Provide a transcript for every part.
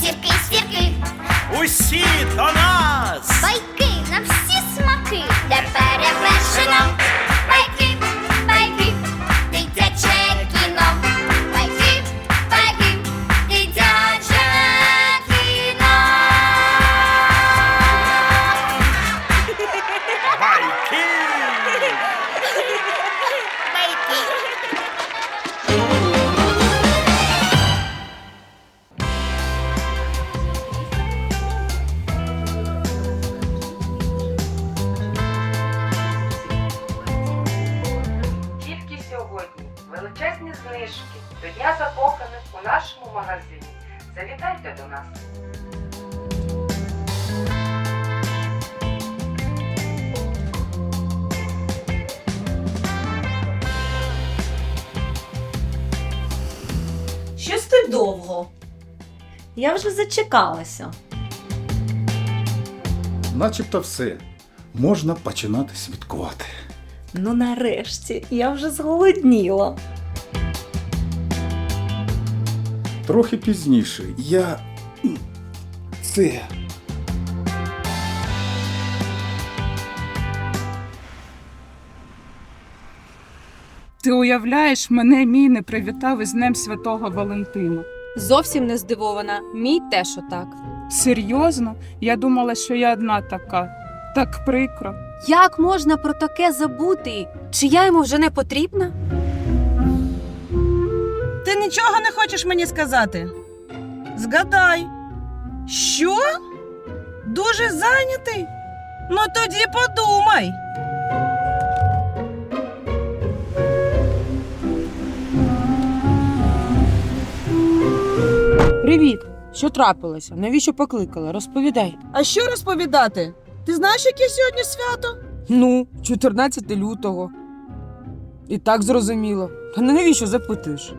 сірки, сірки, усі до нас. Байки. Знижки до Дня закоханих у нашому магазині. Завітайте до нас. Щось ти довго. Я вже зачекалася. Начебто все. Можна починати святкувати. Ну нарешті, я вже зголодніла. Трохи пізніше я. Це. Ти уявляєш, мене мій не привітав із Днем Святого Валентина. Зовсім не здивована. Мій теж отак. Серйозно? Я думала, що я одна така. Так прикро. Як можна про таке забути? Чи я йому вже не потрібна? Ти нічого не хочеш мені сказати? Згадай. Що? Дуже зайнятий? Ну тоді подумай. Привіт! Що трапилося? Навіщо покликала? Розповідай. А що розповідати? Ти знаєш, яке сьогодні свято? Ну, 14 лютого. І так зрозуміло. Та навіщо запитуєш?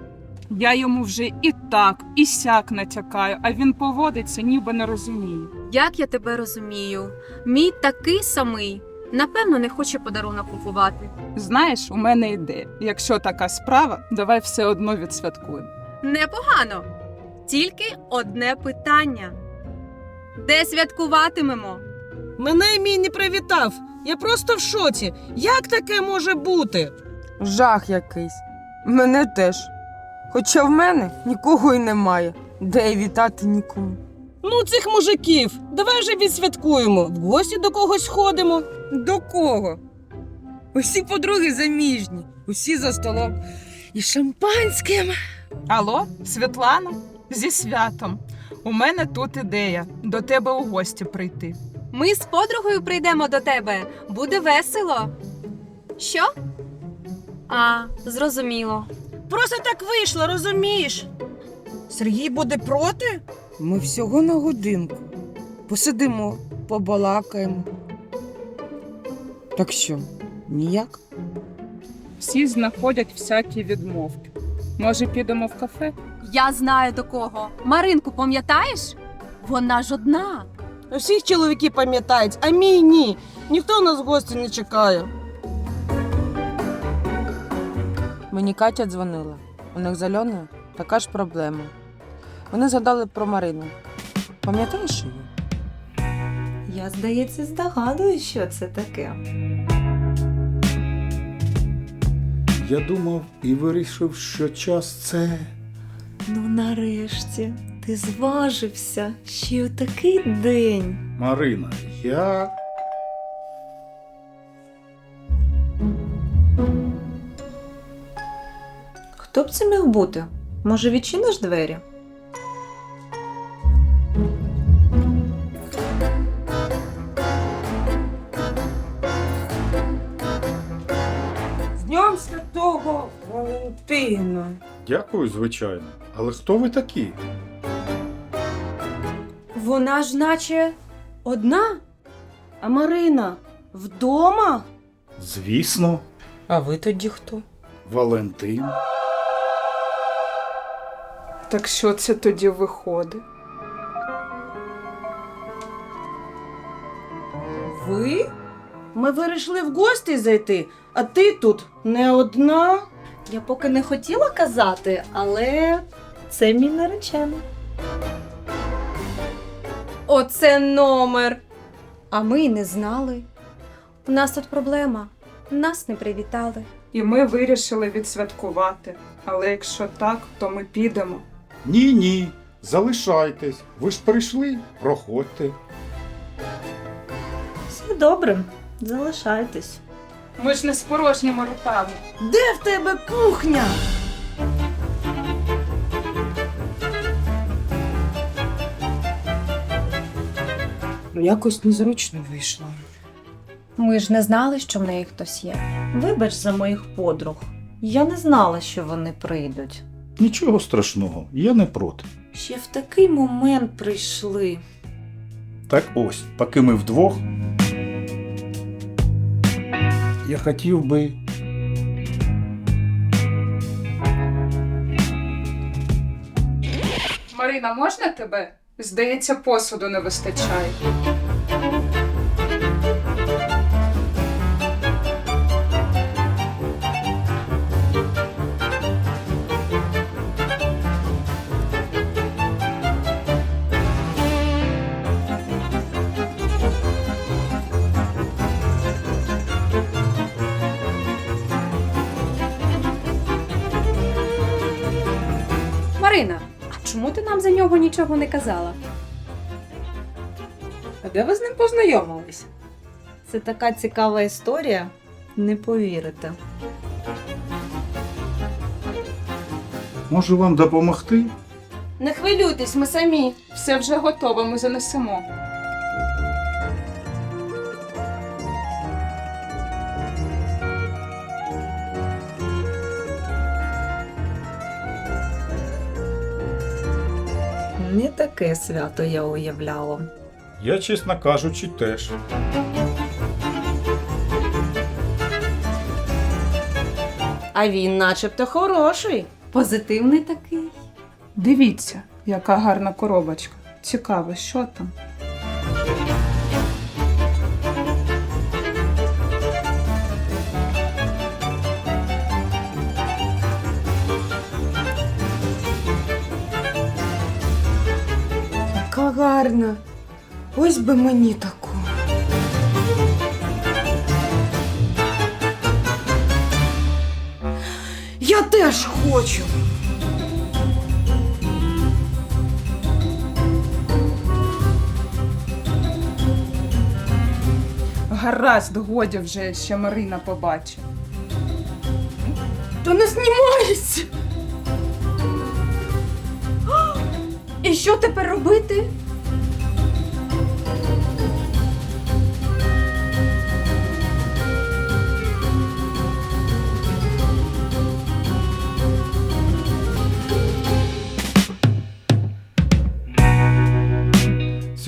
Я йому вже і так, і сяк натякаю, а він поводиться, ніби не розуміє. Як я тебе розумію? Мій такий самий. Напевно, не хоче подарунок купувати. Знаєш, у мене ідея. Якщо така справа, давай все одно відсвяткуємо. Непогано. Тільки одне питання: де святкуватимемо? Мене мій не привітав. Я просто в шоці. Як таке може бути? Жах якийсь. Мене теж. Хоча в мене нікого й немає. Де й вітати нікому. Ну, цих мужиків. Давай вже відсвяткуємо. В гості до когось ходимо. До кого? Усі подруги заміжні, усі за столом. І шампанським. Алло, Світлана? Зі святом. У мене тут ідея до тебе у гості прийти. Ми з подругою прийдемо до тебе. Буде весело. Що? А, зрозуміло. Просто так вийшло, розумієш? Сергій буде проти? Ми всього на годинку. Посидимо, побалакаємо. Так що, ніяк? Всі знаходять всякі відмовки. Може, підемо в кафе? Я знаю до кого. Маринку, пам'ятаєш? Вона ж одна. Усіх чоловіки пам'ятають, а мій ні. Ніхто нас в гості не чекає. Мені Катя дзвонила. У них з Альоною така ж проблема. Вони згадали про Марину. Пам'ятаєш її? Я, здається, здогадую, що це таке. Я думав і вирішив, що час це. Ну нарешті, ти зважився ще й у такий день. Марина, я. Хто б це міг бути? Може, відчиниш двері? З Днем Святого Валентина. Дякую, звичайно. Але хто ви такі? Вона ж наче одна. А Марина вдома? Звісно, А ви тоді хто? Валентин. Так що це тоді виходить? Ви? Ми вирішили в гості зайти, а ти тут не одна. Я поки не хотіла казати, але це мій наречений. Оце номер. А ми й не знали. У нас тут проблема. Нас не привітали. І ми вирішили відсвяткувати. Але якщо так, то ми підемо. Ні, ні. Залишайтесь. Ви ж прийшли, проходьте. Все добре, залишайтесь. Ми ж не з порожніми руками. Де в тебе кухня? Якось незручно вийшло. Ми ж не знали, що в неї хтось є. Вибач за моїх подруг. Я не знала, що вони прийдуть. Нічого страшного, я не проти. Ще в такий момент прийшли. Так ось, поки ми вдвох. Я хотів би. Марина, можна тебе? Здається, посуду не вистачає. Марина, чому ти нам за нього нічого не казала? А де ви з ним познайомились? Це така цікава історія. Не повірите. Можу вам допомогти? Не хвилюйтесь, ми самі. Все вже готово, ми занесемо. Не таке свято я уявляла. Я, чесно кажучи, теж. А він начебто хороший. Позитивний такий. Дивіться, яка гарна коробочка. Цікаво, що там? Гарна. Ось би мені таку. Я теж хочу. Гаразд, годі вже, ще Марина побачить. То не знімається. І що тепер робити?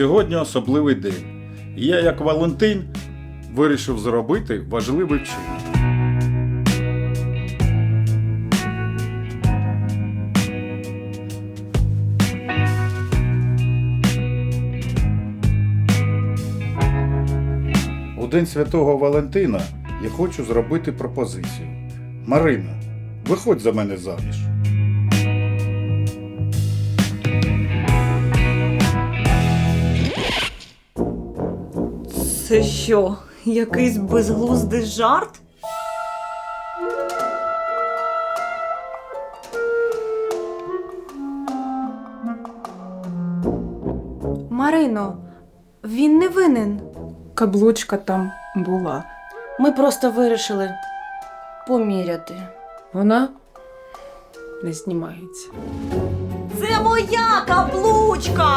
Сьогодні особливий день. І я, як Валентин, вирішив зробити важливий вчинок. У День Святого Валентина я хочу зробити пропозицію. Марина, виходь за мене заміж. Це що, якийсь безглуздий жарт? Марино, він не винен. Каблучка там була. Ми просто вирішили поміряти. Вона не знімається. Це моя каблучка!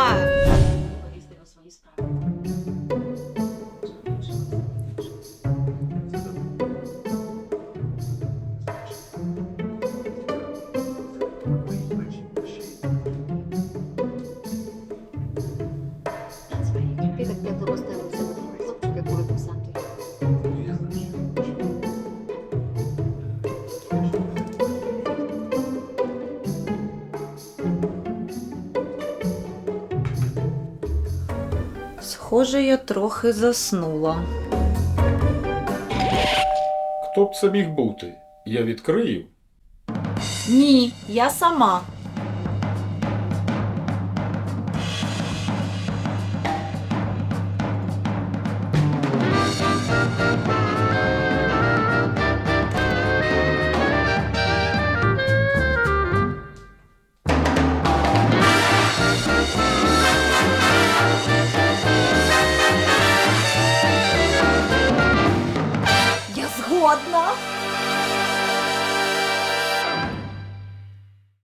Схоже, я трохи заснула. Хто б це міг бути? Я відкрию. Ні, я сама.